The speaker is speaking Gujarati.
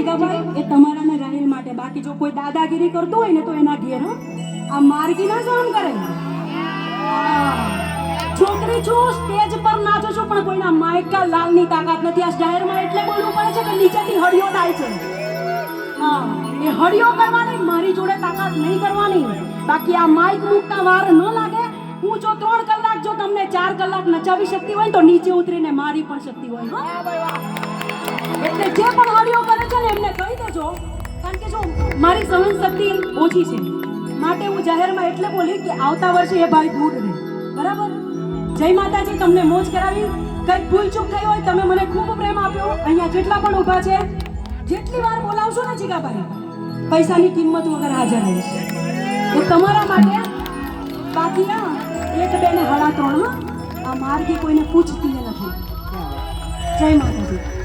કૌશિકાભાઈ એ તમારા ને રાહિલ માટે. બાકી જો કોઈ દાદાગીરી કરતો હોય ને તો એના ઘેર આ માર્ગી ના સહન કરે. છોકરી છું, સ્ટેજ પર નાચું છું, પણ કોઈના માયકા લાલની તાકાત નથી. આ જાહેરમાં એટલે બોલવું પડે છે કે નીચેથી હળિયો થાય છે. હા. એ હળિયો કરવાની, મારી જોડે તાકાત નહીં કરવાની. બાકી આ માઇક મૂકતા વાર ન લાગે. હું જો ત્રણ કલાક જો તમને ચાર કલાક નચાવી શકતી હોય તો નીચે ઉતરીને મારી પણ શકતી હોય એટલે જે પણ હળિયો કરે મારી સહન શક્તિ ઓછી છે. માટે હું જાહેરમાં એટલે બોલી કે આવતા વર્ષે એ ભાઈ દૂર રહે. બરાબર? જય માતાજી, તમને મોજ કરાવી. કંઈક ભૂલચૂક થઈ હોય તમે મને ખૂબ પ્રેમ આપ્યો. અહીંયા જેટલા પણ ઊભા છે, જેટલી વાર બોલાવશો ને જીગાભાઈ પૈસાની કિંમત વગર હાજર રહીશ એ તમારા માટે બાકી આ એક બે ને હળા ત્રણ આ માર્ગી કોઈને પૂછતી નથી. જય માતાજી.